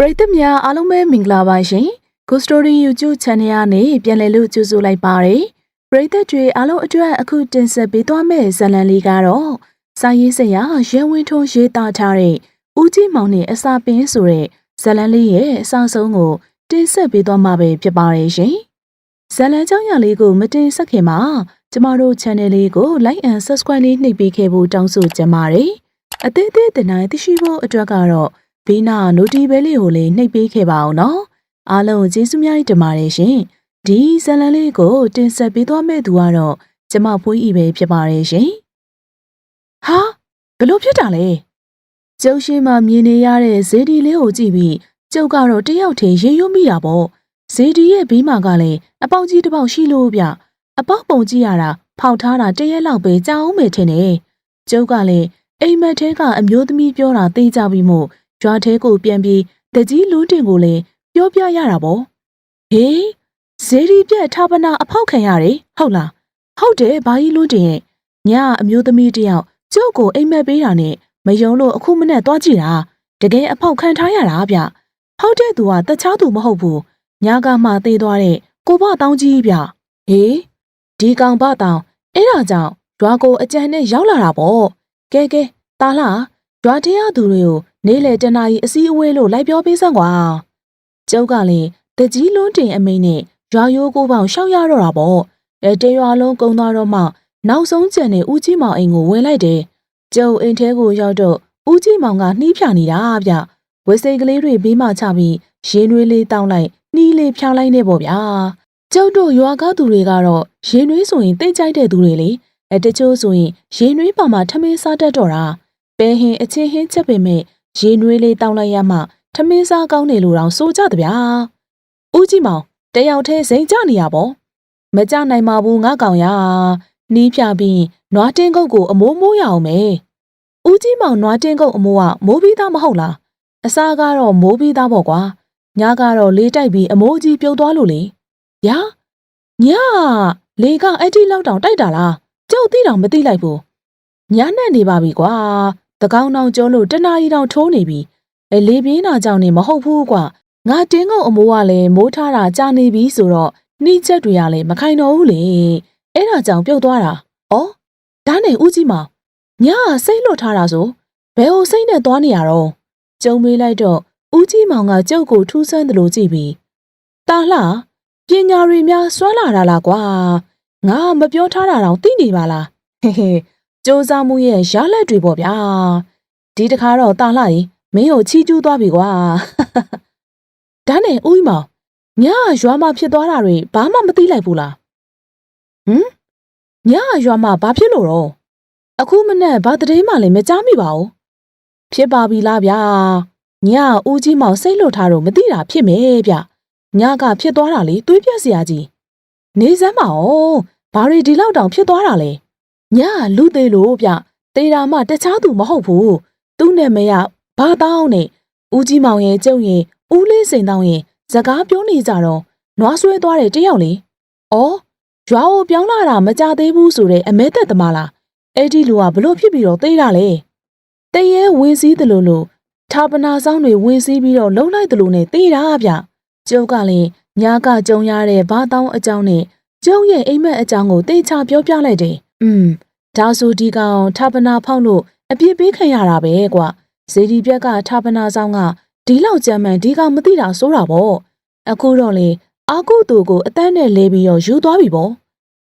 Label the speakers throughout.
Speaker 1: ပရိသတ်များအားလုံးပဲမင်္ဂလာပါရှင် Good Story YouTube Channel ကနေပြန်လည်လို့ကြိုဆိုလိုက်ပါတယ်ပရိသတ်တွေအားလုံးအတွက်အခုတင်ဆက်ပေးသွားမယ့်ဇာတ်လမ်းလေးကတော့စာရေးဆရာရဲဝင်းထွန်းရေးသားထားတဲ့ဦးကြီးမောင်နဲ့အစာပင်းဆိုတဲ့ဇာတ်လမ်းလေးရဲ့အစအဆုံးကိုတင်ဆက်ပေးသွားမှာပဲဖြစ်ပါတယ်ရှင်ဇာတ်လမ်းကြောင်းရလေးကိုမတင်ဆက်ခင်မှာကျမတို့ channel လေးကို like and subscribe လေးနှိပ်ပေးခဲ့ဖို့တောင်းဆိုချင်ပါတယ်အသေးသေးတင်တိုင်းသိရှိဖို့အတွက်ကတော့ ဘေးနာ notification bell လေးကိုလည်းနှိပ်ပေးခဲ့ပါအောင်နော်အားလုံးကျေးဇူးများတင်ပါတယ်ရှင်ဒီဇာတ်လမ်းလေးကိုတင်ဆက်ပေးသွားမယ့်သူကတော့ကျမဖွေးဤပဲဖြစ်ပါတယ်ရှင်ဟာဘလို့ဖြစ်တာလဲကျုပ်ရှိမှမြင်နေရတဲ့ဇေဒီလေးကိုကြည့်ပြီးကျုပ်ကတော့တယောက်တည်းရေရွတ်မိတာပေါ့ဇေဒီရဲ့ဘေးမှာကလည်းအပေါက်ကြီးတစ်ပေါက်ရှိလို့ဗျအပေါက်ပုံကြည့်ရတာဖောက်ထားတာတရက်လောက်ပဲကြာအောင်မယ်ထင်တယ်ကျုပ်ကလည်းအိမ်မက်ထဲကအမျိုးသမီးပြောတာသိကြပြီးမို့ ရွာထဲကိုပြန်ပြီးတကြီးလုံးတင်ကိုလည်းပြောပြရတာပေါ့ဟေးဇေဒီပြက်ထာပနာအဖောက်ခံရတယ်ဟုတ်လားဟုတ်တယ်ဘာကြီးလုံးတင်ရဲ့ညအမျိုးသမီးတယောက်ကျုပ်ကိုအိမ်မက်ပေးတာနဲ့မယုံလို့အခုမနဲ့သွားကြည့်တာတကယ်အဖောက်ခံထားရတာဗျဟုတ်တဲ့သူကတခြားသူမဟုတ်ဘူးညကမှသေးသွားတဲ့ကိုဘတောင်းကြီးဗျဟေးဒီကောင်ဘတောင်းအဲ့ဒါကြောင့်ရွာကိုအကြံနဲ့ရောက်လာတာပေါ့ကဲကဲတာလာရွာထဲရသူတွေကို နေ့လေတနာကြီးအစည်းအဝေးလို့လိုက်ပြောပေးစမ်းကွာကျုပ်ကလည်းတကြီးလွန်းတင်အမိန်နဲ့ရွာရိုးကိုပေါင်ရှောက်ရတော့တာပေါ့အဲတရွာလုံးကုံသွားတော့မှနောက်ဆုံးကျန်တဲ့ဦးကြီးမောင်အိမ်ကိုဝင်လိုက်တယ်ကျုပ်အိမ်ထဲကိုရောက်တော့ဦးကြီးမောင်ကနှီးဖြာနေတာဗျဝစိတ်ကလေးတွေဘေးမှချပြီးရေနွေးလေးတောင်းလိုက်နှီးလေးဖြာလိုက်နေပေါ့ဗျာကျုပ်တို့ရွာကားသူတွေကတော့ရေနွေးဆိုရင်တိတ်ကြိုက်တဲ့သူတွေလေအဲတချို့ဆိုရင်ရေနွေးပါမှထမင်းစားတတ်တော့တာပဲဟင်အချင်းဟင်းချက်ပေမဲ့ ရေနွေးလေးတောင်းလိုက်ရမှထမင်းစားကောင်းတယ်လို့တောင်ဆိုကြတဗျာဦးကြီးမောင်တယောက်တည်းစိန်ကြနေရပေါ့မကြနိုင်ပါဘူးငါကောင်ရနီးဖြာပြီးနွားတင်းကုတ်ကိုအမိုးမိုးရအောင်မယ်ဦးကြီးမောင်နွားတင်းကုတ်အမိုးကမိုးပြီးသားမဟုတ်လားအစားကတော့မိုးပြီးသားပေါ့ကွာညကတော့လေးတိုက်ပြီးအမိုးကြီးပြုတ်သွားလို့လေညာညလေကအဲ့ဒီလောက်တောင်တိုက်တာလားကျုပ်သိတောင်မသိလိုက်ဘူးညနဲ့နေပါပြီကွာ တကောင်းတောင်ကျုံးလို့တနာရီတောင်ထိုးနေပြီအဲလေပြင်းတာကြောင့်နေမဟုတ်ဘူးကွာငါတင်းကုတ်အမိုးကလည်းမိုးထားတာကြာနေပြီဆိုတော့နှီးချက်တွေကလည်းမခိုင်တော့ဘူးလေအဲ့ဒါကြောင့်ပြုတ်သွားတာဩဒါနဲ့ဦးကြီးမောင်ညကစိတ်လွတ်ထားတာဆိုဘယ်ဟိုစိတ်နဲ့သွားနေရတော့ကျုံမေးလိုက်တော့ဦးကြီးမောင်ကကြုတ်ကိုထူးဆန်းတယ်လို့ကြည့်ပြီးတာလှပညာတွေများစွမ်းလာတာလားကွာငါမပြောထားတာတော့သိနေပါလားဟေဟေ စ조사မှုရဲ့ရလက်တွေပေါ့ဗျာဒီတခါတော့တာလှရင်မင်းကိုချီးကျူးသွားပြီကွာဒါနဲ့ဦးမောင်ညရွာမှာဖြစ်သွားတာတွေဘာမှမသိလိုက်ဘူးလားဟမ်ညရွာမှာဘာဖြစ်လို့တော့အခုမနဲ့ဘာတည်းမှလည်းမကြားမိပါဘူးဖြစ်ပါပြီလားဗျာညဦးကြီးမောင်စိတ်လွတ်ထားတော့မသိတာဖြစ်မယ်ဗျညကဖြစ်သွားတာလေတွေးပြက်စရာကြီးနေစမ်းပါဦးဘာတွေဒီလောက်တောင်ဖြစ်သွားတာလဲ ညလူသေးလို့ဗျတေတာမှတခြားသူမဟုတ်ဘူးသူ့နဲ့မရဘာတောင်းနဲ့ဦးကြီးမောင်ရဲ့ကျုံရင်ဦးလေးစိန်တောင်းရင်စကားပြောနေကြတော့နွားဆွဲသွားတဲ့တယောက်လေ။အော်ရွာကိုပြောင်းလာတာမကြသေးဘူးဆိုတဲ့အမဲသက်သမားလား။အဲ့ဒီလူကဘလို့ဖြစ်ပြီးတော့သိတာလေ။တရဲဝင်စည်းတယ်လို့လို့ထာပနာဆောင်တွေဝင်စည်းပြီးတော့လုံလိုက်တယ်လို့နဲ့သိတာဗျ။ကျုပ်ကလည်းညာကကြုံရတဲ့ဘာတောင်းအကြောင်းနဲ့ကျုံရဲ့အိမ်မက်အကြောင်းကိုသိချပြောပြလိုက်တယ်။ อืมဒါဆိုဒီကောင်ထာပနာဖောက်လို့အပြစ်ပေးခံရတာပဲကွာ။ဇေဒီပြက်ကထာပနာဆောင်ကဒီလောက်ကြမ်းမှန်ဒီကောင်မသိတာစိုးတာပေါ့အခုတော့လေအာကုတူကိုအတန်းနဲ့လဲပြီးတော့ယူသွားပြီပေါ့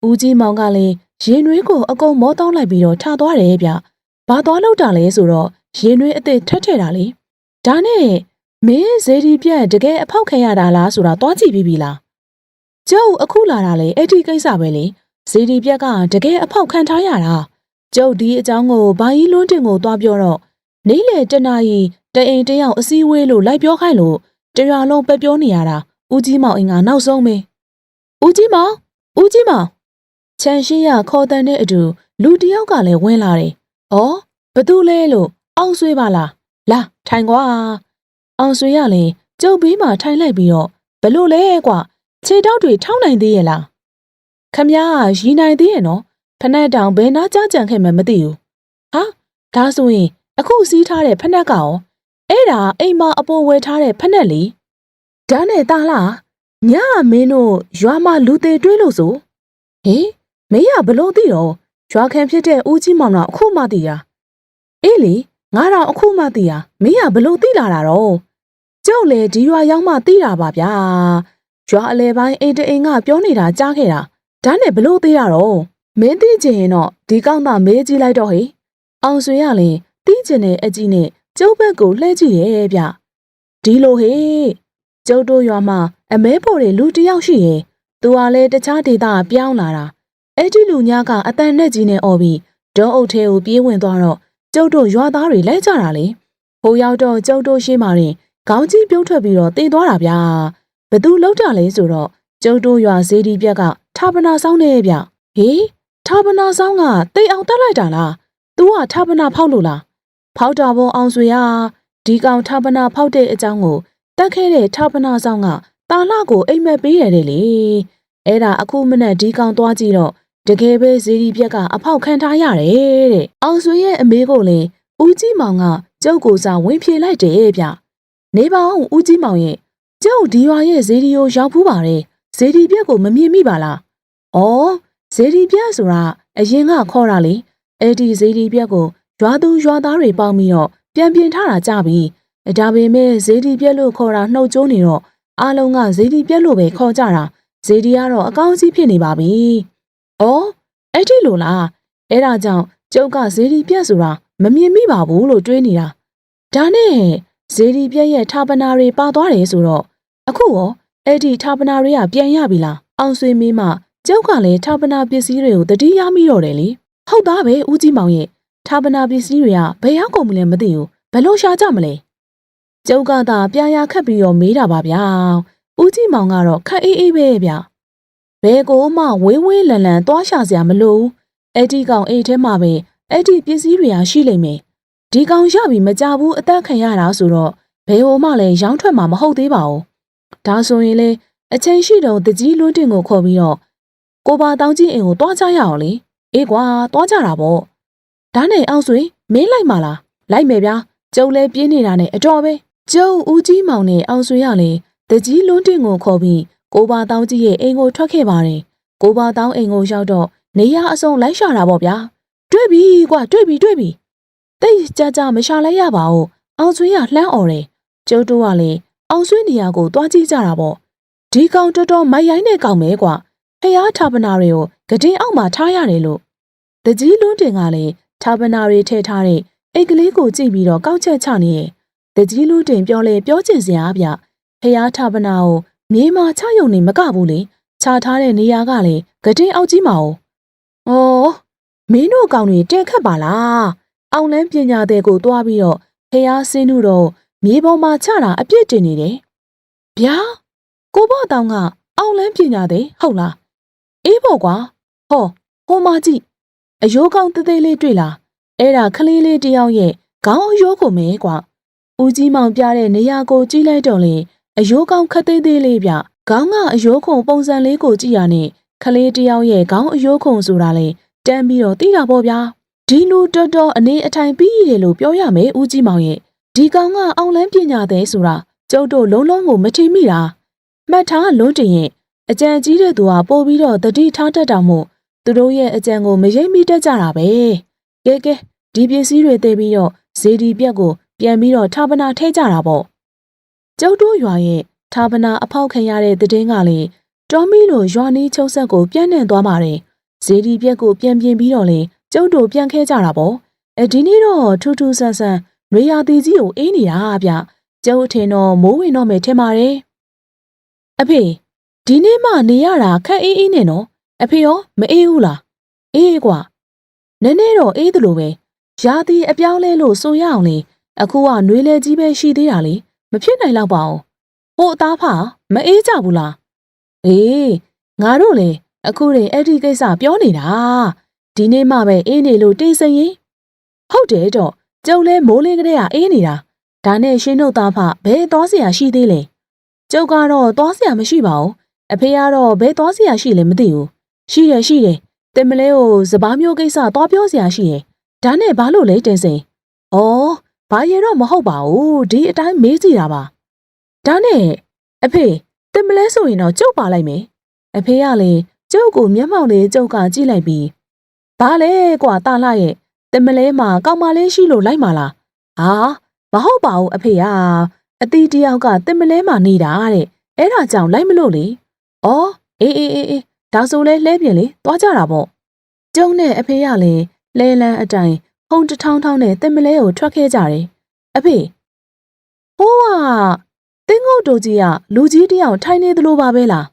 Speaker 1: ဦးကြီးမောင်ကလည်းရင်နွေးကိုအကုန်မောတောင်းလိုက်ပြီးတော့ထသွားတယ်ဗျဘာသွားလောက်တာလဲဆိုတော့ရင်နွေးအစ်စ်ထက်ထဲတာလေဒါနဲ့မင်းဇေဒီပြက်တကယ်အဖောက်ခံရတာလားဆိုတာသွားကြည့်ပြီးပြီလားကျုပ်အခုလာတာလေအဲ့ဒီကိစ္စပဲလေ ဇေဒီပြက်ကတကယ်အဖောက်ခံထားရတာကျုပ်ဒီအကြောင်းကိုဘာကြီးလွန်းတင်ကိုသွားပြောတော့နေလေတနာရီတအိမ်တယောက်အစည်းအဝေးလို့လိုက်ပြောခိုင်းလို့တရွာလုံးပဲပြောနေရတာဦးကြီးမောင်အင်ကနောက်ဆုံးပဲဦးကြီးမောင်ဦးကြီးမောင်ချန်ရှိရခေါ်တန်တဲ့အတူလူတယောက်ကလည်းဝင်လာတယ်။အော်ဘသူလဲလို့အောင်ဆွေးပါလား။လာထိုင်ကွာ။အောင်ဆွေးရလည်းကျုပ်ဘေးမှာထိုင်လိုက်ပြီးတော့ဘလို့လဲကွာခြေတောက်တွေထောင်းနိုင်သေးရဲ့လား။ ခမည်းကရီနိုင်သေးရဲ့နော်။ဖနက်တောင်ဘယ်နာကြကြံခဲ့မှမသိဘူး။ဟာဒါဆိုရင်အခုစီးထားတဲ့ဖနက်ကရောအဲ့ဒါအိမ်မအပေါ်ဝယ်ထားတဲ့ဖက်နဲ့လေ။ဒါနဲ့တာလားညကမင်းတို့ရွာမှာလူသေးတွေးလို့ဆိုဟေးမင်းကဘလို့သိတော့ရွာခံဖြစ်တဲ့ဦးကြီးမောင်တော့အခုမှသိတာအေးလေငါတော့အခုမှသိတာမင်းကဘလို့သိလာတာတော့ကျုပ်လေဒီရွာရောက်မှသိတာပါဗျာရွာအလဲပိုင်းအိမ်တအိမ်ကပြောနေတာကြားခဲ့တာ ဒါနဲ့ဘလို့သိရတော့မင်းသိချင်ရင်တော့ဒီကောင်းသားမေးကြည့်လိုက်တော့ဟေ့အောင်ဆွေရလေသိချင်တဲ့အကြီးနဲ့ကျုပ်ဘက်ကိုလှည့်ကြည့်ရဲ့ဗျဒီလိုဟေ့ကျုပ်တို့ရွာမှာအမဲဖို့တွေလူတစ်ယောက်ရှိရင်သူကလည်းတခြားဒေသပြောင်းလာတာအဲ့ဒီလူညာကအတန်နဲ့ကြီးနဲ့អော်ပြီးဒေါအုပ်ထဲကိုပြေးဝင်သွားတော့ကျုပ်တို့ရွာသားတွေလဲကြတာလေဟိုရောက်တော့ကျုပ်တို့ရှေ့မှာရင်ခေါင်းကြီးပြုတ်ထွက်ပြီးတော့တေးသွားတာဗျာဘသူလောက်တာလဲဆိုတော့ကျုပ်တို့ရွာဇေဒီပြက်က ထာပနာဆောင်နေဗျဟေးထာပနာဆောင်ကတိတ်အောင်တက်လိုက်တာလား तू ကထာပနာဖောက်လို့လားဖောက်တာပေါ်အောင်ဆွေရဒီကောင်ထာပနာဖောက်တဲ့အကြောင်းကိုတက်ခဲ့တဲ့ထာပနာဆောင်ကတာလှကိုအိမ်မက်ပေးရတယ်လေအဲ့ဒါအခုမနဲ့ဒီကောင်သွားကြည့်တော့တကယ်ပဲဇေဒီပြက်ကအဖောက်ခံထားရတယ်တဲ့အောင်ဆွေရဲ့အမေကိုလေဦးကြီးမောင်ကကျုပ်ကိုစာဝင်ဖြေလိုက်တယ်ဗျနေပါအောင်ဦးကြီးမောင်ရဲ့ကျုပ်ဒီရွာရဲ့ဇေဒီကိုရောက်ဖူးပါတယ်ဇေဒီပြက်ကိုမမြင်မိပါလား ဩဇေဒီပြက်ဆိုတာအရင်ကခေါ်တာလေအဲ့ဒီဇေဒီပြက်ကိုရွာသူရွာသားတွေပေါင်းပြီးတော့ပြန်ပြင်ထားတာကြပြီဒါပေမဲ့ဇေဒီပြက်လို့ခေါ်တာနှုတ်ကျိုးနေတော့အားလုံးကဇေဒီပြက်လို့ပဲခေါ်ကြတာဇေဒီကတော့အကောင်းကြီးဖြစ်နေပါပြီ။အော်အဲ့ဒီလိုလားအဲ့ဒါကြောင့်ကျုပ်ကဇေဒီပြက်ဆိုတာမမြင်မိပါဘူးလို့တွေးနေတာဒါနဲ့ဇေဒီပြက်ရဲ့ဌာပနာတွေပါသွားတယ်ဆိုတော့အခုရောအဲ့ဒီဌာပနာတွေကပြန်ရပြီလားအောင်ဆွေမင်းမ ကျုပ်ကလည်းဌာပနာပစ္စည်းတွေကိုတတိယမိတော့တယ်လေဟုတ်သားပဲဦးကြီးမောင်ရဲ့ဌာပနာပစ္စည်းတွေကဘယ်ရောက်ကုန်မလဲမသိဘူးဘယ်လို့ရှာကြမလဲကျုပ်ကသာပြာရခတ်ပြီးတော့မေးတာပါဗျာဦးကြီးမောင်ကတော့ခက်အေးအေးပဲဗျဘယ်ကိုမှဝေးဝေးလန်လန်သွားရှာစရာမလိုဘူးအဲ့ဒီကောင်အိတ်ထဲမှာပဲအဲ့ဒီပစ္စည်းတွေကရှိလိမ့်မယ်ဒီကောင်ရပြီမကြဘူးအသက်ခံရတာဆိုတော့ဘယ်ဟိုမှလည်းရောင်းထွက်မှာမဟုတ်သေးပါဘူးဒါဆိုရင်လေအချိန်ရှိတော့တကြီးလွန်းတင်ကိုခေါ်ပြီးတော့ ကိုပါတောင်းကြီးအိမ်ကိုတွားကြရအောင်လေအေးကွာတွားကြတာပေါ့ဒါနဲ့အောင်ဆွေမင်းလိုက်ပါလားလိုက်မယ်ဗျာကျုပ်လဲပြင်းနေတာနဲ့အတော်ပဲကျုပ်ဦးကြီးမောင်နဲ့အောင်ဆွေရလေတကြီးလွန်းတင်ကိုခေါ်ပြီးကိုပါတောင်းကြီးရဲ့အိမ်ကိုထွက်ခဲ့ပါတယ်ကိုပါတောင်းအိမ်ကိုရောက်တော့နေရအစုံလိုက်ရှာတာပေါ့ဗျာတွေ့ပြီကွာတွေ့ပြီတွေ့ပြီတိတ်ကြကြမရှာလိုက်ရပါဘူးအောင်ဆွေရလှမ်းអော်တယ်ကျုပ်တို့ကလေအောင်ဆွေနေရာကိုတွားကြည့်ကြတာပေါ့ဒီကောင်တော်တော်မိုက်ရိုင်းတဲ့ကောင်ပဲကွာ ဖျားဌာပနာတွေကိုဂဒင်းအောက်မှာထားရတယ်လို့တကြီးလွန်းတင်ကလည်းဌာပနာတွေထည့်ထားတဲ့အိတ်ကလေးကိုကြည့်ပြီးတော့ကောက်ချက်ချနေရဲ့တကြီးလွန်းတင်ပြောလေပြောချင်စရာအပြဖျားဌာပနာကိုမြေမာချယုံနေမကဘူးလေခြာထားတဲ့နေရာကလည်းဂဒင်းအောက်ကြီးမှာ哦ဩမင်းတို့ကောင်တွေတဲ့ခတ်ပါလားအောင်လန်းပညာတဲ့ကိုတွားပြီးတော့ဖျားစင်းတို့တော့မြေပေါ်မှာချတာအပြစ်တင်နေတယ်ဗျာကိုဘော့တောင်ကအောင်လန်းပညာတဲ့ဟုတ်လား အေးပေါ့ကွာဟောဟိုမကြည့်အယိုးကောင်းသေးသေးလေးတွေ့လားအဲ့ဒါခလေးလေးတယောက်ရဲ့ခေါင်းအယိုးကိုမဲကွာဦးကြီးမောင်ပြတဲ့နေရာကိုကြည့်လိုက်တော့လေအယိုးကောင်းခက်သေးသေးလေးဗျခေါင်းကအယိုးခုံပုံစံလေးကိုကြည့်ရနဲ့ခလေးတယောက်ရဲ့ခေါင်းအယိုးခုံဆိုတာလေတန်းပြီးတော့သိတာပေါ့ဗျာဒီလူတော်တော်အနေအထိုင်ပြီးရတယ်လို့ပြောရမယ်ဦးကြီးမောင်ရဲ့ဒီကောင်ကအောင်လန်းပညာတဲ့ဆိုတာကျုပ်တို့လုံးလုံးကိုမထိမိတာမှတ်ထားလုံးတင်ရဲ့ အကြံကြီးတဲ့သူကပို့ပြီးတော့တတိထားတတ်တာမို့သူတို့ရဲ့အကြံကိုမရိပ်မိတတ်ကြတာပဲကဲကဲဒီပစ္စည်းတွေသိပြီးတော့ဇေဒီပြက်ကိုပြန်ပြီးတော့ဌာပနာထဲကြတာပေါ့ကျုပ်တို့ရွာရဲ့ဌာပနာအဖောက်ခံရတဲ့တည်င်းကလေတော်မီလိုရွာနီးချုံဆက်ကိုပြန့်နှံ့သွားပါတယ်ဇေဒီပြက်ကိုပြန်ပြင်ပြီးတော့လေကျုပ်တို့ပြန်ခဲကြတာပေါ့အဲဒီနေ့တော့ထူးထူးဆန်းဆန်းနွေရာသီကြီးကိုအေးနေတာဗျကျုပ်အထင်တော့မိုးဝင်တော့မယ်ထင်ပါတယ်အဖေ ဒီနေ့မှနေရတာခက်အေးအေးနဲ့နော်အဖေရောမအေးဘူးလားအေးကွာနည်းနည်းတော့အေးသလိုပဲရာသီအပြောင်းလဲလို့ဆိုရအောင်လေအခုကနှွေးလဲကြီးပဲရှိသေးတာလေမဖြစ်နိုင်တော့ပါဘူးဟိုအသားဖမအေးကြဘူးလားအေးငါတို့လေအခုတည်းအဲ့ဒီကိစ္စပြောနေတာဒီနေ့မှပဲအေးနေလို့တင်းစင်ရင်ဟုတ်တယ်တော့ကျုပ်လဲမိုးလင်းကလေးကအေးနေတာဒါနဲ့ရှင်းတို့သားဖဘယ်သွားเสียရှိသေးလဲကျုပ်ကတော့သွားเสียမရှိပါဘူး အဖေကတော့ဘယ်သွားစရာရှိလဲမသိဘူးရှိရရှိတယ်တင်မလဲကိုစပားမျိုးကိစ္စသွားပြောစရာရှိတယ်ဒါနဲ့ဘာလို့လဲတင်စင်ဩဘာရတော့မဟုတ်ပါဘူးဒီအတိုင်းမေးကြည့်တာပါဒါနဲ့အဖေတင်မလဲဆိုရင်တော့ကြုတ်ပါလိုက်မယ်အဖေကလေကျုပ်ကိုမျက်မှောက်လေးကျုပ်ကကြည့်လိုက်ပြီးဘာလဲကွာတာလှရဲ့တင်မလဲမှာကောင်းမလေးရှိလို့လိုက်ပါလားဟာမဟုတ်ပါဘူးအဖေကအတီးတယောက်ကတင်မလဲမှာနေတာတဲ့အဲ့ဒါကြောင့်လိုက်မလို့လေ ဩအေးအေးအေးအေးဒါဆိုလဲလှဲပြင်လေသွားကြတာပေါ့ကျုံနဲ့အဖေကလည်းလဲလန်းအတိုင်ဖုံတထောင်းထောင်းနဲ့တင်မလဲကိုထွက်ခဲ့ကြတယ်အဖေဟိုးကတင်းငုတ်တို့ကြီးကလူကြီးတယောက်ထိုင်နေသလိုပါပဲလား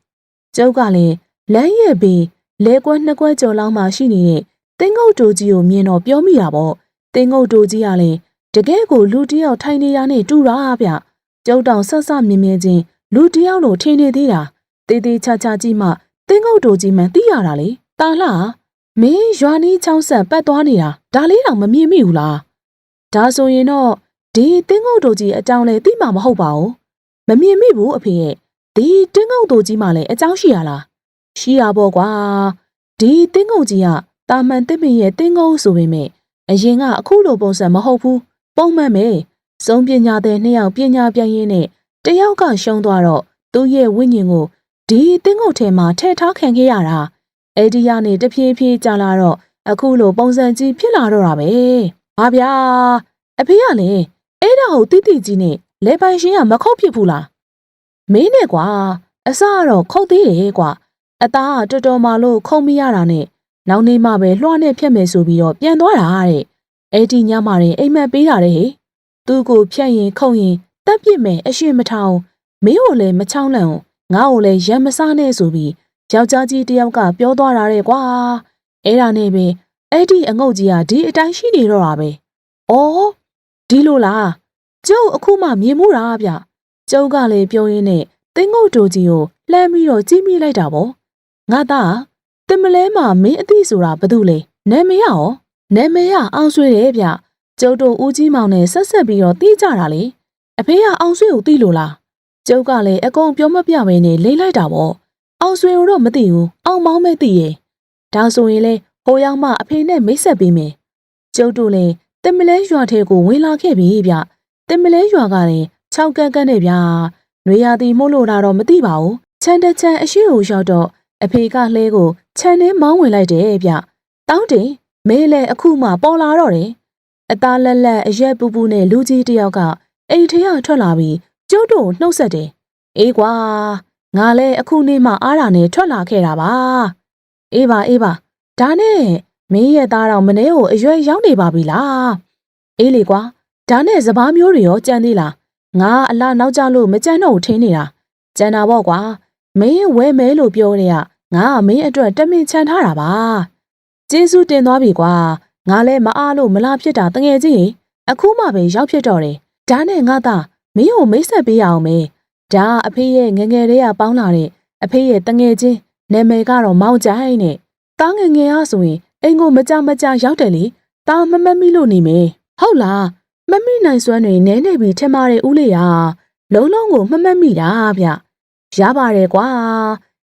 Speaker 1: ကျုပ်ကလည်းလမ်းရဲ့ပြီးလဲကွက်နှစ်ကွက်ကျော်လောက်မှရှိနေတဲ့တင်းငုတ်တို့ကြီးကိုမြင်တော့ပြောမိတာပေါ့တင်းငုတ်တို့ကြီးကလည်းတကယ်ကိုလူတယောက်ထိုင်နေတာနဲ့တူတာဗျကျုပ်တောင်ဆက်ဆက်မြင်မြင်ချင်းလူတယောက်လိုထင်နေသေးတာ တေးသေးချာချာကြီးမှတင်းငုတ်တို့ကြီးမှသိရတာလေတာလားမင်းရွာနီးချောင်းဆက်ပတ်သွားနေတာဒါလေးတောင်မမြင်မိဘူးလားဒါဆိုရင်တော့ဒီတင်းငုတ်တို့ကြီးအကြောင်းလဲသိမှာမဟုတ်ပါဘူးမမြင်မိဘူးအဖေရဲ့ဒီတင်းငုတ်တို့ကြီးမှလည်းအကြောင်းရှိရလားရှိရပေါ့ကွာဒီတင်းငုတ်ကြီးကတာမန်တစ်ပင်ရဲ့တင်းငုတ်ဆိုပေမဲ့အရင်ကအခုလိုပုံစံမဟုတ်ဘူးပုံမှန်ပဲစုံပညာတဲ့နှစ်ယောက်ပညာပြည့်ရင်းနဲ့တယောက်ကရှုံးသွားတော့သူ့ရဲ့ဝိညာဉ်ကို ဒီတင်းငုတ်ထဲမှာထည့်ထားခံခဲ့ရတာအဲ့ဒီကနေတဖြည်းဖြည်းကြာလာတော့အခုလိုပုံစံကြီးဖြစ်လာတော့တာပဲ။ဟာဗျာအဖေကလည်းအဲ့ဒါကိုတိတိကြီးနဲ့လေပိုင်ရှင်ကမခုတ်ဖြစ်ဘူးလား။မင်းနဲ့ကွာအစကတော့ခုတ်သေးတယ်ကွာအသားကတော်တော်မှလို့ခုံမရတာနဲ့နောက်နေ့မှပဲလွှားနဲ့ဖြတ်မယ်ဆိုပြီးတော့ပြန်သွားတာတဲ့။အဲ့ဒီညမှရင်အိမ်မက်ပေးတာတဲ့ဟေ့။သူ့ကိုဖြတ်ရင်ခုံရင်တက်ပြစ်မယ်အရှင်မထောင်မင်းကိုလည်းမချောင်းလန့်ငါ့ ကိုလည်းရံမစားနဲ့ဆိုပြီးယောက်ျားကြီးတယောက်ကပြောသွားတာတဲ့ကွာအဲ့ဒါနဲ့ပဲအဲ့ဒီအငုတ်ကြီးကဒီအတိုင်းရှိနေတော့တာပဲဩဒီလိုလားကျုပ်အခုမှမြင်မှုတာဗျကျုပ်ကလည်းပြောရင်းနဲ့တင်းငုတ်တူကြီးကိုလှမ်းပြီးတော့ကြည့်မိလိုက်တာပေါ့ငါသားတင်မလဲမှာမင်းအသိဆိုတာဘာလို့လဲနာမည်ရောနာမည်ရအောင်ဆွေးတယ်ဗျကျုပ်တို့ဦးကြီးမောင်နဲ့ဆက်ဆက်ပြီးတော့တီးကြတာလေအဖေကအောင်ဆွေးကိုတီးလို့လား ကျုပ်ကလည်းအကုန်ပြောမပြဘဲနဲ့လိမ့်လိုက်တာပေါ့အောင်ဆွေကိုတော့မသိဘူးအောင်မောင်းမဲ့သိရဲ့ဒါဆိုရင်လေဟိုရောက်မှအဖေနဲ့မိတ်ဆက်ပေးမယ်ကျုပ်တို့လည်းတင်မလဲရွာထဲကိုဝင်လာခဲ့ပြီဗျတင်မလဲရွာကလည်း6ကန်းကန်းနဲ့ဗျနွေရာသီမို့လို့တာတော့မသိပါဘူးချန်တချန်အရှိကိုရောက်တော့အဖေကလှဲကိုခြံထဲမောင်းဝင်လိုက်တယ်ဗျတောင်းတင်မဲလဲအခုမှပေါ်လာတော့တယ်အသားလက်လက်အရက်ပူပူနဲ့လူကြီးတယောက်ကအိမ်ထဲကထွက်လာပြီး ကျုပ်တို့နှုတ်ဆက်တယ်အေးကွာငါလည်းအခုနေ့မှအားရနဲ့ထွက်လာခဲ့တာပါအေးပါအေးပါဒါနဲ့မင်းရဲ့သားတော်မနေ့ကိုအရွယ်ရောက်နေပါပြီလားအေးလေကွာဒါနဲ့စပားမျိုးတွေရောကြံသေးလားငါအလားနောက်ကြလို့မကြံတော့ထင်းနေတာကြံတာပေါ့ကွာမင်းဝဲမဲလို့ပြောတဲ့ကငါကမင်းအတွက်တမင်ချန်ထားတာပါကျေးဇူးတင်သွားပြီကွာငါလည်းမအားလို့မလားဖြစ်တာတငယ်ချင်းအခုမှပဲရောက်ဖြစ်တော့တယ်ဒါနဲ့ငါသား မင်းကိုမိတ်ဆက်ပေးရအောင်မေဒါအဖေရဲ့ငငယ်လေးကပေါင်းလာတဲ့အဖေရဲ့တငယ်ချင်းနာမည်ကတော့မောင်ကြိုင်နဲ့တားငငယ်အားဆိုရင်အိမ်ကိုမကြမကြရောက်တယ်လေတားမမမိလို့နေမေဟုတ်လားမမိနိုင်စွမ်းတွေနဲနေပြီထင်ပါတယ်ဦးလေးဟာလုံးလုံးကိုမမတ်မိတာဗျရပါတယ်ကွာ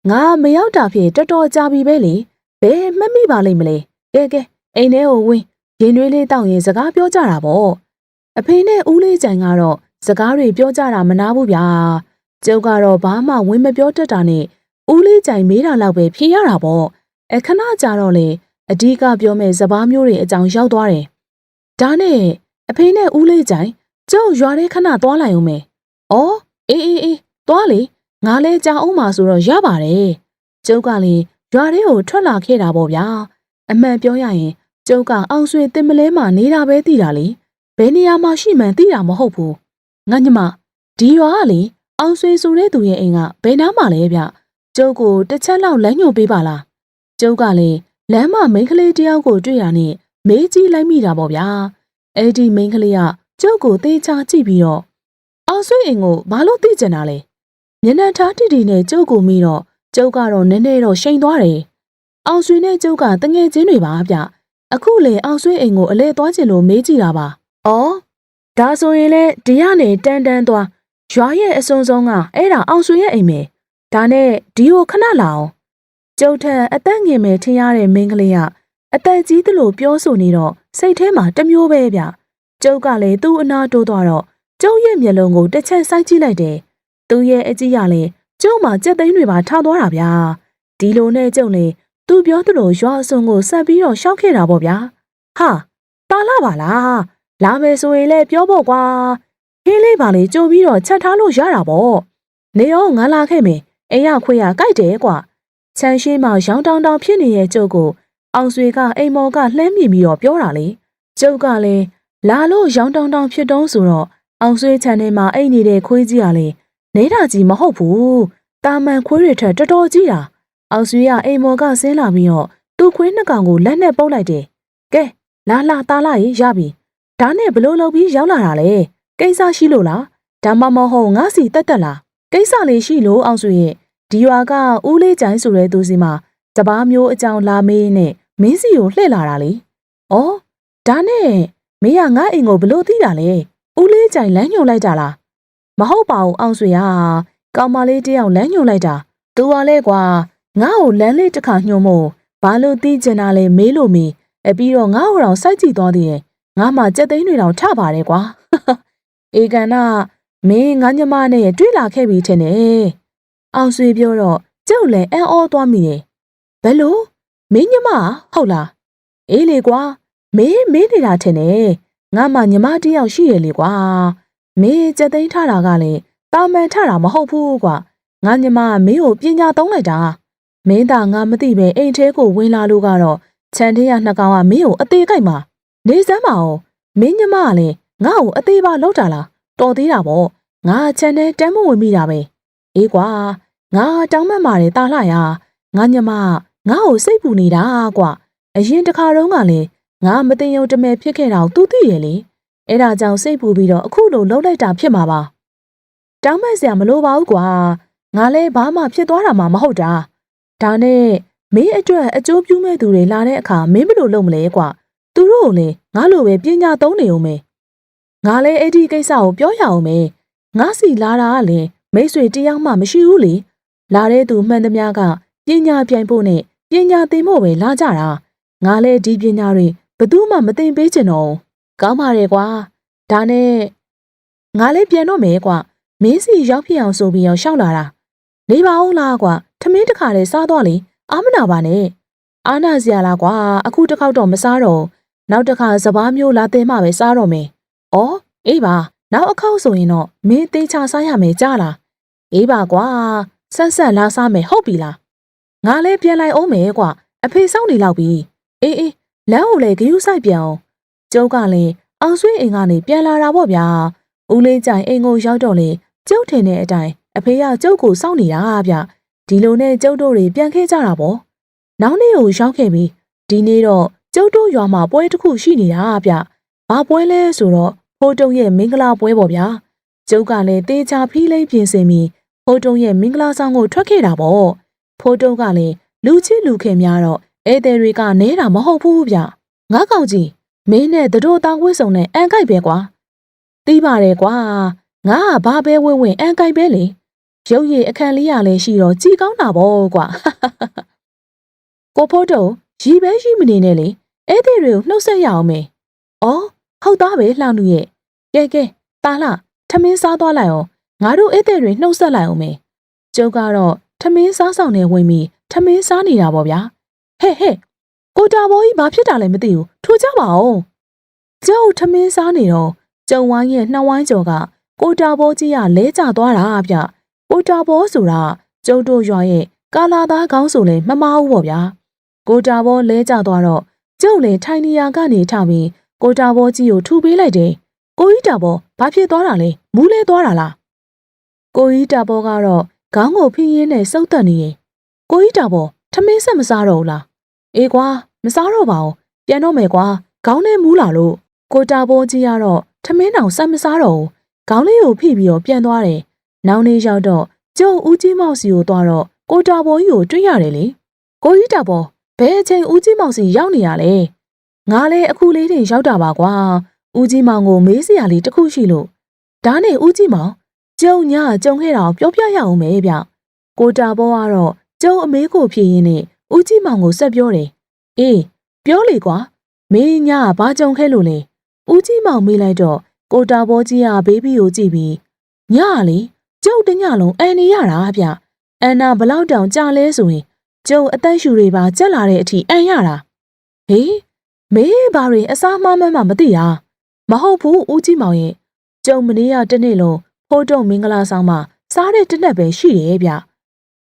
Speaker 1: ငါမရောက်တာဖြစ်တော်တော်ကြာပြီပဲလေဘယ်မမိပါလိမ့်မလဲကဲကဲအိမ်ထဲကိုဝင်ရင်တွေးလေးတောက်ရင်စကားပြောကြတာပေါ့အဖေနဲ့ဦးလေးကြိုင်ကတော့ စကားတွေပြောကြတာမနာဘူးဗျာကျုပ်ကတော့ဘာမှဝင်မပြောတတ်တာနဲ့ဦးလေးကြိုင်မေးတာလောက်ပဲဖြေရတာပေါ့အခဏကြာတော့လေအဓိကပြောမဲ့စပားမျိုးတွေအကြောင်းရောက်သွားတယ်ဒါနဲ့အဖေနဲ့ဦးလေးကြိုင်ကျုပ်ရွာထဲခဏသွားလိုက်အောင်မယ်ဩအေးအေးအေးသွားလေငါလဲကြာအောင်ပါဆိုတော့ရပါတယ်ကျုပ်ကလေရွာထဲကိုထွက်လာခဲ့တာပေါ့ဗျာအမှန်ပြောရရင်ကျုပ်ကအောင်ဆွေတင်မလဲမှနေတာပဲသိတာလေဘယ်နေရာမှာရှိမှန်းသိတာမဟုတ်ဘူး ငါညမဒီရွာကလေအောင်ဆွေဆိုတဲ့သူရဲ့အိမ်ကဘယ်နားမှာလဲဗျကျုပ်ကိုတစ်ချက်လောက်လမ်းညွှန်ပေးပါလားကျုပ်ကလည်းလမ်းမမိန်းကလေးတယောက်ကိုတွေ့ရနဲ့မေးကြည့်လိုက်မိတာပေါ့ဗျာအဲ့ဒီမိန်းကလေးကကျုပ်ကိုသေချာကြည့်ပြီးတော့အောင်ဆွေအိမ်ကိုဘာလို့သိကျင်တာလဲမျက်နှာထားတီတီနဲ့ကျုပ်ကိုမိတော့ကျုပ်ကတော့နည်းနည်းတော့ရှိန်သွားတယ်အောင်ဆွေနဲ့ကျုပ်ကတငယ်ချင်းတွေပါဗျအခုလေအောင်ဆွေအိမ်ကိုအလဲသွားချင်လို့မေးကြည့်တာပါ။အော် ဒါဆိုရင်လေဒီကနေတန်းတန်းသွားရွာရဲ့အစုံဆုံးကအဲ့ဒါအောင်ဆွေရဲ့အိမ်ပဲ။ဒါနဲ့ဒီကိုခဏလာအောင်။ကျုပ်ထက်အသက်ငယ်မယ်ထင်ရတဲ့မင်းကလေးကအသက်ကြီးသလိုပြောဆိုနေတော့စိတ်ထဲမှာတမျိုးပဲဗျ။ကျကျုပ်ကလည်းသူ့အနာတိုးသွားတော့ကျုပ်ရဲ့မျက်လုံးကိုတစ်ချက်စိုက်ကြည့်လိုက်တယ်သူရဲ့အကြည့်ရလဲကျုပ်မှာကြက်သိန်းတွေပါထားသွားတာဗျာဒီလိုနဲ့ကျုပ်လေသူပြောသလိုရွာအစုံကိုဆက်ပြီးတော့ရှောက်ခဲ့တာပေါ့ဗျာဟာတာလာပါလား လာမယ်ဆိုရင်လည်းပြောဖို့ကွာခင်းလေးပါလေကြိုပြီးတော့ချက်ထားလို့ရတာပေါ့နေရောငါလာခဲ့မယ်အိမ်ရခွေရကြိုက်တယ်ကွာချန်ရှိမောင်ရောင်းတောင်းတောင်းဖြစ်နေတဲ့ကျုပ်ကိုအောင်ဆွေကအိမ်မော်ကလှမ်းမြင်ပြီးတော့ပြောတာလေကျုပ်ကလည်းလာလို့ရောင်းတောင်းတောင်းဖြစ်တုံးဆိုတော့အောင်ဆွေချန်ထဲမှာအိတ်နေတဲ့ခွေးကြီးကလည်းနေတာကြီးမဟုတ်ဘူးတာမန်ခွေးတွေထက်တော်တော်ကြီးတာအောင်ဆွေကအိမ်မော်ကဆင်းလာပြီးတော့သူ့ခွေးနှစ်ကောင်ကိုလက်နဲ့ပုတ်လိုက်တယ်ကဲလာလာတာလာရေရပြီ ဒါနဲ့ဘလို့လုပ်ပြီးရောက်လာတာလေကိစ္စရှိလို့လားဒါမှမဟုတ်ငါစီတက်တက်လားကိစ္စလေးရှိလို့အောင်ဆွေရဲ့ဒီရွာကဦးလေးကျိုင်းဆိုတဲ့သူစီမှာတပားမျိုးအကြောင်းလာမေးနဲ့မင်းစီကိုလှည့်လာတာလေ။အော်ဒါနဲ့မင်းကငါအိမ်ကိုဘလို့သိတာလဲ။ဦးလေးကျိုင်းလမ်းညွှန်လိုက်တာလား။မဟုတ်ပါဘူးအောင်ဆွေဟာကောင်မလေးတယောက်လမ်းညွှန်လိုက်တာ။သူကလည်းကွာငါ့ကိုလမ်းလေးတစ်ခါညွှန်မို့ဘာလို့သိကျင်တာလဲမေးလို့မေးအပြီးတော့ငါ့ကိုတော့စိုက်ကြည့်သွားသေးတယ်။ ငါမှကြက်သိန်းတွေတောင်ထပါတယ်ကွာ။အေကန်နာမင်းငါညမနဲ့တွေ့လာခဲ့ပြီထင်တယ်။အောင်ဆွေပြောတော့ကျုပ်လည်းအံ့ဩသွားမိတယ်။ဘယ်လို့မင်းညမဟုတ်လား။အေးလေကွာမင်းမင်းနေတာထင်တယ်။ငါမှညမတယောက်ရှိရလေကွာ။မင်းကြက်သိန်းထတာကလည်းတာမန်ထတာမဟုတ်ဘူးကွာ။ငါညမမင်းကိုပညာသုံးလိုက်တာ။မင်းသာငါမသိပဲအိမ်ထဲကိုဝင်လာလို့ကတော့ခြံထဲရနှစ်ကောင်ကမင်းကိုအသေးကြိုက်မှာ နေစမ်းပါအောင်မင်းညမကလည်းငါ့ကိုအသေးပါလောက်တာလားတော်သေးတာပေါ့ငါခြံထဲတမ်းမဝင်မိတာပဲအေးကွာငါတောင်းမှတ်ပါတယ်တာလှရငါညမငါ့ကိုစိတ်ပူနေတာကွာအရင်တစ်ခါတုန်းကလည်းငါမတင်ယုံတမဲဖြစ်ခဲ့တာကို तू သိရလေအဲ့ဒါကြောင့်စိတ်ပူပြီးတော့အခုလိုလှုပ်လိုက်တာဖြစ်မှာပါတောင်းမှတ်စရာမလိုပါဘူးကွာငါလည်းဘာမှဖြစ်သွားတာမှမဟုတ်တာဒါနဲ့မင်းအတွက်အကျိုးပြုမဲ့သူတွေလာတဲ့အခါမင်းဘယ်လိုလုပ်မလဲကွာ သူတို့ကိုလည်းငါလိုပဲပညာသုံးနေအောင်မယ်ငါလည်းအဲ့ဒီကိစ္စကိုပြောရအောင်မယ်ငါစီလာတာကလည်းမိတ်ဆွေတယောက်မှမရှိဘူးလေလာတဲ့သူမှန်သမျှကပညာပြိုင်ဖို့နဲ့ပညာသင်ဖို့ပဲလာကြတာငါလည်းဒီပညာတွေဘယ်သူမှမသင်ပေးချင်တော့ကောင်းပါတယ်ကွာဒါနဲ့ငါလည်းပြန်တော့မယ်ကွာမင်းစီရောက်ဖြစ်အောင်ဆိုပြီးတော့ရှောက်လာတာနေပါဦးလားကွာထမင်းတစ်ခါလေးစားတော့လေအာမနာပါနဲ့အာနာစရာလားကွာအခုတစ်ခေါက်တော့မစားတော့ နောက်တစ်ခါစပားမျိုးလာတင်မှပဲစားတော့မယ်ဩအေးပါနောက်အခေါက်ဆိုရင်တော့မင်းသေးချစားရမယ်ကြားလားအေးပါကွာဆက်ဆက်လာစားမယ်ဟုတ်ပြီလားငါလည်းပြန်လိုက်အောင်မယ်ကွာအဖေစောင့်နေလောက်ပြီအေးအေးလမ်းကိုလည်းဂယူးဆိုင်ပြန်အောင်ကျုပ်ကလည်းအောင်ဆွေးအိမ်ကနေပြန်လာတာပေါ့ဗျာဦးလေးကြိုင်အိမ်ကိုရောက်တော့လေကျုပ်ထင်တဲ့အတိုင်းအဖေကကျုပ်ကိုစောင့်နေတာဗျဒီလိုနဲ့ကျုပ်တို့တွေပြန်ခဲ့ကြတာပေါ့နောက်နေ့ကိုရောက်ခဲ့ပြီဒီနေ့တော့ ကျုပ်တို့ရွာမှာပွဲတစ်ခုရှိနေတာဗျဘာပွဲလဲဆိုတော့ဖိုးတုံရဲ့မင်္ဂလာပွဲပေါ့ဗျာကျုပ်ကလည်းတေချာဖီးလိမ့်ပြင်ဆင်ပြီးဖိုးတုံရဲ့မင်္ဂလာဆောင်ကိုထွက်ခဲ့တာပေါ့ဖိုးတုံကလည်းလူချစ်လူခင်များတော့ဧည့်သည်တွေကနဲတာမဟုတ်ဘူးဗျငါကောင်ကြီးမင်းနဲ့တို့တောင်းဝစ်စုံနဲ့အန်ကိုက်ပဲကွာတီးပါတယ်ကွာငါကဘာပဲဝင့်ဝင့်အန်ကိုက်ပဲလေရုပ်ရည်အခန့်လေးရလဲရှိတော့ကြည်ကောင်းတာပေါ့ကွာကိုဖိုးတုံရီပဲရှိမနေနဲ့လေ ဧည့်သည်တွေကိုနှုတ်ဆက်ရအောင်မေ။အော်ဟုတ်သားပဲလှောင်လူရဲ့ကဲကဲတာလှထမင်းစားသွားလိုက်အောင်ငါတို့ဧည့်သည်တွေနှုတ်ဆက်လိုက်အောင်မေကျုပ်ကတော့ထမင်းစားဆောင်နေဝင်ပြီးထမင်းစားနေတာပေါ့ဗျာဟဲ့ဟဲ့ကိုတာဘောကြီးဘာဖြစ်တာလဲမသိဘူးထူကြပါဦးကျုပ်ထမင်းစားနေတော့ကျုံဝိုင်းရဲ့နှောင်းဝိုင်းကျော်ကကိုတာဘောကြီးကလဲကျသွားတာဗျကိုတာဘောဆိုတာကျုပ်တို့ရွာရဲ့ကာလာသားကောင်းဆိုလဲမမအောင်ပေါ့ဗျာကိုတာဘောလဲကျသွားတော့ ကျုပ်လည်းထိုင်နေရာကနေထပြီးကိုတာဘောကြီးကိုထူပေးလိုက်တယ်။ကိုကြီးတာဘောဘာဖြစ်သွားတာလဲမူးလဲသွားတာလား။ကိုကြီးတာဘောကတော့ခေါင်းကိုဖင်းရင်းနဲ့စုပ်တက်နေရင်ကိုကြီးတာဘောထမင်းဆက်မစားတော့ဘူးလား။အေးကွာမစားတော့ပါဘူး။ပြန်တော့မယ်ကွာခေါင်းနဲ့မူးလာလို့ကိုတာဘောကြီးကတော့ထမင်းတောင်ဆက်မစားတော့ဘူး။ခေါင်းလေးကိုဖိပြီးတော့ပြန်သွားတယ်။နောက်နေ့ရောက်တော့ကျုံဦးကြီးမောက်စီကိုသွားတော့ကိုတာဘောကြီးကိုတွေ့ရတယ်လေ။ကိုကြီးတာဘော ဘယ်အချိန်ဦးကြီးမောင်စီရောက်နေရလဲငါလည်းအခုလေးတင်ရောက်တာပါကွာဦးကြီးမောင်ကိုမေးစရာလေးတခုရှိလို့ဒါနဲ့ဦးကြီးမောင်ကျုံညကြုံခဲ့တာပြောပြရအောင်မယ်ဗျကိုတာဘောကတော့ကျုံအမေးကိုဖြေရင်းနဲ့ဦးကြီးမောင်ကိုဆက်ပြောတယ်အေးပြောလေကွာမင်းညဘာကြုံခဲ့လို့လဲဦးကြီးမောင်မေးလိုက်တော့ကိုတာဘောကြီးကဘေးဘီကိုကြည့်ပြီးညလေကျုပ်တညလုံးအန်နေရတာဗျအန်နာဘလောက်တောင်ကြာလဲဆိုရင် ကျုပ်အသက်ရှူတွေပါကြက်လာတဲ့အထိအန်ရတာဟေးမေးဘာတွေအစားမမှန်းမှမသိတာမဟုတ်ဘူးဦးကြီးမောင်ရဲ့ကျုံမနေ့ကတနေ့လုံးဖိုးတုံမင်္ဂလာဆောင်မှာစားတဲ့တနက်ပဲရှိတယ်ဗျ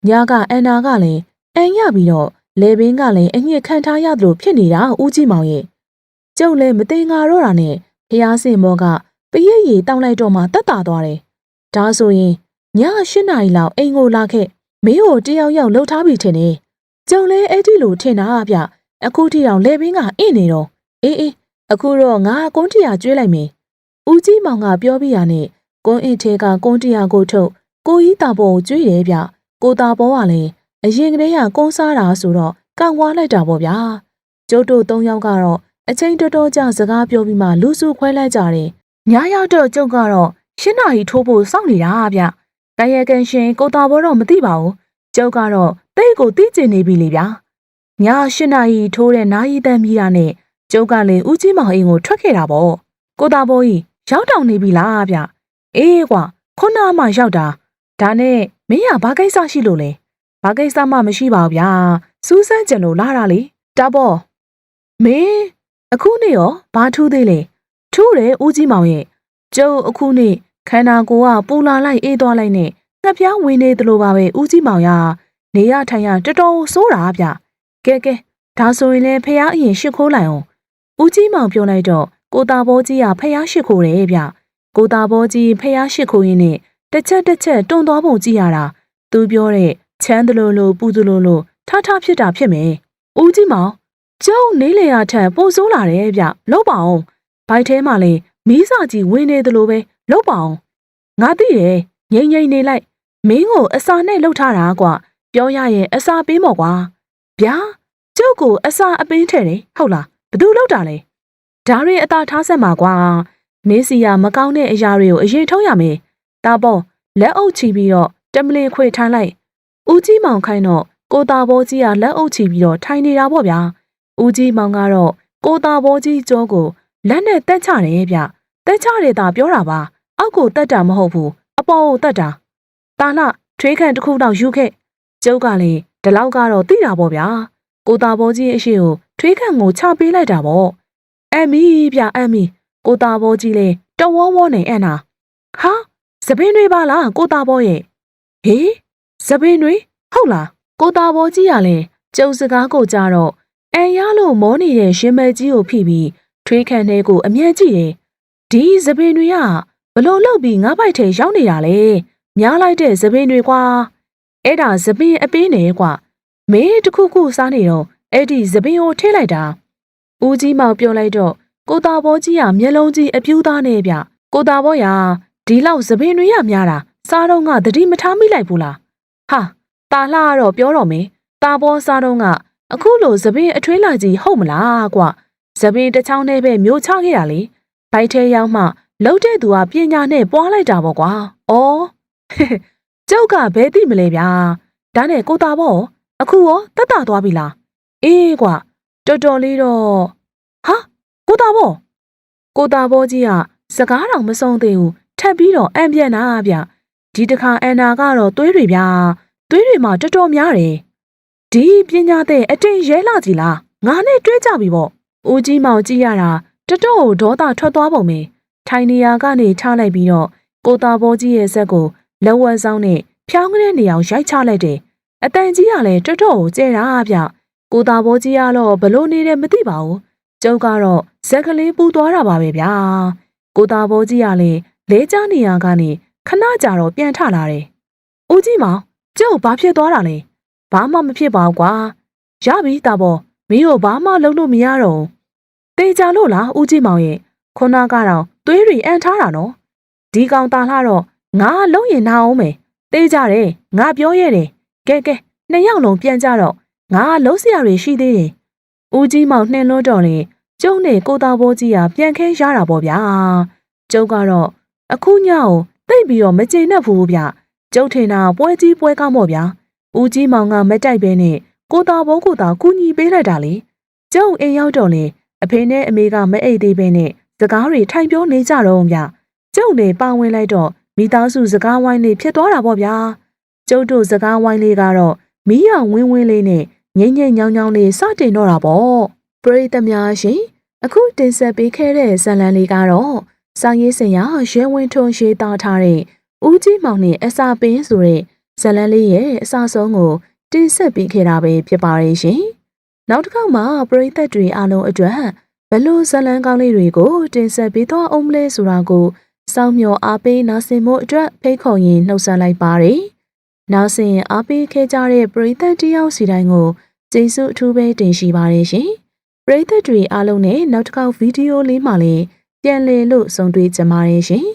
Speaker 1: ညကအန်နာကလည်းအန်ရပြီးတော့လေဘင်းကလည်းအညစ်ခံထားရသလိုဖြစ်နေတာဦးကြီးမောင်ရဲ့ကျုပ်လည်းမသိငါတော့တာနဲ့ဖျားစင်ဘောကပရိတ်ရီတောင်းလိုက်တော့မှတက်တာသွားတယ်ဒါဆိုရင်ည၈နာရီလောက်အိမ်ကိုလာခဲ့မင်းကိုတယောက်ယောက်လှုပ်ထားပြီထင်တယ် ကျုံလဲအဲ့ဒီလိုထင်တာဗျအခုထိအောင်လေဘင်းကအင့်နေတော့အေးအေးအခုတော့ငါကုန်းတရာကျွေးလိုက်မယ်ဦးကြီးမောင်ကပြောပြရနဲ့ကွန်းအင်းထဲကကွန်းတရာကိုထုတ်ကိုကြီးတာပေါ်ကိုကျွေးတယ်ဗျကိုတာပေါ်ကလည်းအရင်ကတည်းကကုန်းစားတာဆိုတော့ကန်ွားလိုက်တာပေါ့ဗျာကျုပ်တို့၃ယောက်ကတော့အချိန်တော်တော်ကြာစကားပြောပြီးမှလူစုခွဲလိုက်ကြတယ်ညရောက်တော့ကျုပ်ကတော့ရှင်းနာရီထိုးဖို့စောင့်နေတာဗျကံရကန်ရှင်ကိုတာဘောတော့မသိပါဘူးကျုပ်ကတော့ တိတ်ကိုသိကျင်နေပြီလေဗျာညရှင်းနာရီထိုးတဲ့နာရီတန်မီတာနဲ့ကျုပ်ကလည်းဦးကြီးမောင်အိမ်ကိုထွက်ခဲ့တာပေါ့ကိုတာဘောကြီးရောက်တောင်နေပြီလားဗျအေးကွာခုနမှရောက်တာဒါနဲ့မင်းကဘာကိစ္စရှိလို့လဲဘာကိစ္စမှမရှိပါဘူးဗျာစူးစမ်းကြလို့လာတာလေတာဘောမင်းအခုနေရောဘာထူးသေးလဲထူးတယ်ဦးကြီးမောင်ရဲ့ကျုပ်အခုနေခန္ဓာကိုယ်ကပူလာလိုက်အေးသွားလိုက်နဲ့ငှက်ပြားဝင်နေသလိုပါပဲဦးကြီးမောင်ရ နေရထိုင်ရတော်တော်ဆိုးတာဗျကဲကဲဒါဆိုရင်လည်းဖះအရင်ရှစ်ခိုးလိုက်အောင်ဦးကြီးမောင်ပြောလိုက်တော့ကိုတာဘောကြီးကဖះရှစ်ခိုးတယ်ဗျကိုတာဘောကြီးဖះရှစ်ခိုးရင်းနဲ့တစ်ချက်တစ်ချက်တွန်သွားပုံကြည့်ရတာသူပြောတဲ့ချမ်းသလိုလိုပူသလိုလိုထထဖြစ်တာဖြစ်မယ်ဦးကြီးမောင်ကျုံနေလေရထက်ပိုဆိုးလာတယ်ဗျလောက်ပါအောင်ဘိုက်ထဲမှာလည်းမီးစာကြီးဝင်နေသလိုပဲလောက်ပါအောင်ငါသိတယ်ငိမ့်ငိမ့်နေလိုက်မင်းကိုအစာနဲ့လှုပ်ထားတာကွာ ပြောရရင်အစာပေးမော်ကွာဗျာကျုပ်ကိုအစာအပင်းထဲတယ်ဟုတ်လားဘသူလောက်တာလဲဒါရီအသာထားဆက်မှာကွာမင်းစီယာမကောင်းတဲ့အရာတွေကိုအရင်ထုံးရမယ်တာပေါ့လက်အုပ်ချီပြီးတော့တမလီခွေထိုင်းလိုက်ဦးကြီးမောင်ခိုင်းတော့ကိုတာဘောကြီးကလက်အုပ်ချီပြီးတော့ထိုင်နေတာပေါ့ဗျာဦးကြီးမောင်ကတော့ကိုတာဘောကြီးကြောကိုလက်နဲ့တက်ချတယ်ဗျတက်ချတယ်သာပြောတာပါအောက်ကိုတက်တာမဟုတ်ဘူးအပေါ်ကိုတက်တာတာလှထွေးခန့်တစ်ခုတော့ယူခဲ့ ကျုပ်ကလည်းဒီလောက်ကတော့သိတာပေါ့ဗျာကိုတာဘောကြီးအရှိကိုထွေးခန့်ကိုချပေးလိုက်တာပေါ့အမီဗျအမီကိုတာဘောကြီးလေတဝေါဝေါနေအနာဟာစပင်းတွေပါလားကိုတာဘောရဲ့ဟေးစပင်းတွေဟုတ်လားကိုတာဘောကြီးကလည်းကျုပ်စကားကိုကြားတော့အန်ရလို့မောနေတဲ့ရှင်မဲကြီးကိုဖိပြီးထွေးခန့်ထဲကိုအမြဲကြည့်တယ်ဒီစပင်းတွေကဘလို့လောက်ပြီးငါးပိုက်ထဲရောက်နေတာလေများလိုက်တဲ့စပင်းတွေကွာ အဲ့ဒါစပင်းအပင်းနေကွာမင်းတခုခုစားနေတော့အဲ့ဒီစပင်းကိုထိလိုက်တာဦးကြီးမောင်ပြောလိုက်တော့ကိုတာဘောကြီးကမျက်လုံးကြီးအပြူးသားနေဗျကိုတာဘောရဒီလောက်စပင်းတွေရများတာစားတော့ကတတိမထားမိလိုက်ဘူးလားဟာตาလှကတော့ပြောတော့မင်းตาဘောစားတော့ကအခုလိုစပင်းအထွေးလာကြီးဟုတ်မလားကွာစပင်းတစ်ချောင်းနဲ့ပဲမျိုးချခဲ့ရလေဘိုက်ထဲရောက်မှလှုပ်တဲ့သူကပညာနဲ့ပွားလိုက်တာပေါ့ကွာ။အော် ကျုပ်ကဘဲသိမလဲဗျာ။ဒါနဲ့ကိုတာပေါ့အခုရောတက်တာသွားပြီလား။အေးကွာတော်တော်လေးတော့ဟာကိုတာပေါ့ကိုတာဘောကြီးကစကားတော်မဆုံးသေးဘူးထပ်ပြီးတော့အံပြန်တာဗျ။ဒီတခါအန်နာကတော့သွေးတွေဗျာ။သွေးတွေမှာတော်တော်များတယ်။ဒီပညာတဲ့အတင်ရဲလာကြီးလားငါနဲ့တွဲကြပြီပေါ့။ဦးကြီးမောင်ကြည့်ရတာတတော်ဒေါသထွက်သွားပုံပဲ။ထိုင်နေရာကနေချလိုက်ပြီးတော့ကိုတာဘောကြီးရဲ့ဇက်ကို လက်ဝဲဆောင်နဲ့ဖြောင်းကလေးနေအောင်ရိုက်ချလိုက်တယ်။အတန်ကြီးကလည်းတော်တော်ကိုကျဲတာဗျ။ကိုတာဘောကြီးကတော့ဘလို့နေတယ်မသိပါဘူး။ကျုပ်ကတော့ဇက်ကလေးပူသွားတာပါပဲဗျာ။ကိုတာဘောကြီးကလည်းလဲချနေရာကနေခဏကြာတော့ပြန်ထလာတယ်။ဦးကြီးမောင်ကျုပ်ဘာဖြစ်သွားတာလဲ။ဘာမှမဖြစ်ပါဘူးကွာ။ရပြီတာဘောမင်းတို့ဘာမှလုပ်လို့မရတော့ဘူး။တေချာလို့လားဦးကြီးမောင်ရဲ့ခုနကတော့သွေးတွေအန်ထားတာနော်ဒီကောင်ตาလှတော့ ငါလုံးရင်နာအောင်မယ်တေးကြတယ်ငါပြောရတယ်ကဲကဲနှစ်ယောက်လုံးပြန်ကြတော့ငါလုံးစရာတွေရှိသေးတယ်ဦးကြီးမောင်နှင်းလို့တော့လေကျုံနဲ့ကိုသားဘောကြီးကပြန်ခဲရတာပေါ့ဗျာကျုပ်ကတော့အခုညကိုတိတ်ပြီးတော့မကျေနပ်ဘူးဗျကျုပ်ထင်တာပွဲကြီးပွဲကောင်းပေါ့ဗျာဦးကြီးမောင်ကမတိုက်ပဲနဲ့ကိုသားဘောကိုသာကူညီပေးလိုက်တာလေကျုံအိမ်ရောက်တော့လေအဖေနဲ့အမေကမအိတ်သေးပဲနဲ့စကားတွေထိုင်ပြောနေကြတော့ဗျကျုပ်နေပါဝင်လိုက်တော့ မိသားစုစကားဝိုင်းလေးဖြစ်သွားတာပေါ့ဗျာကျုပ်တို့စကားဝိုင်းလေးကတော့မီးရောင်ဝင်းဝင်းလေးနဲ့ငိမ့်ငိမ့်ညောင်းညောင်းလေးစတင်တော့တာပေါ့ပရိသတ်များရှင်အခုတင်ဆက်ပေးခဲ့တဲ့ဇာတ်လမ်းလေးကတော့စာရေးဆရာရဲဝင်းထွန်းရေးသားထားတဲ့ဦးကြီးမောင်နဲ့အစာပင်းဆိုတဲ့ဇာတ်လမ်းလေးရဲ့အစဆုံးကိုတင်ဆက်ပေးခဲ့တာပဲဖြစ်ပါတယ်ရှင်နောက်တစ်ခေါက်မှာပရိသတ်တွေအားလုံးအတွက်ဘလို့ဇာတ်လမ်းကောင်းလေးတွေကိုတင်ဆက်ပေးတော့အောင်မလဲဆိုတာကို စောင့်မျှော်အားပေးနားဆင်မှုအတွက်ဖိတ်ခေါ်ရင်နှုတ်ဆက်လိုက်ပါတယ်နောက်ဆင်အားပေးခဲ့ကြတဲ့ပရိသတ်တယောက်စီတိုင်းကိုကျေးဇူးအထူးပဲတင်ရှိပါတယ်ရှင်ပရိသတ်တွေအားလုံးနဲ့နောက်တစ်ခေါက်ဗီဒီယိုလေးမှာလည်းပြန်လည်လို့ဆုံတွေ့ကြပါရရှင်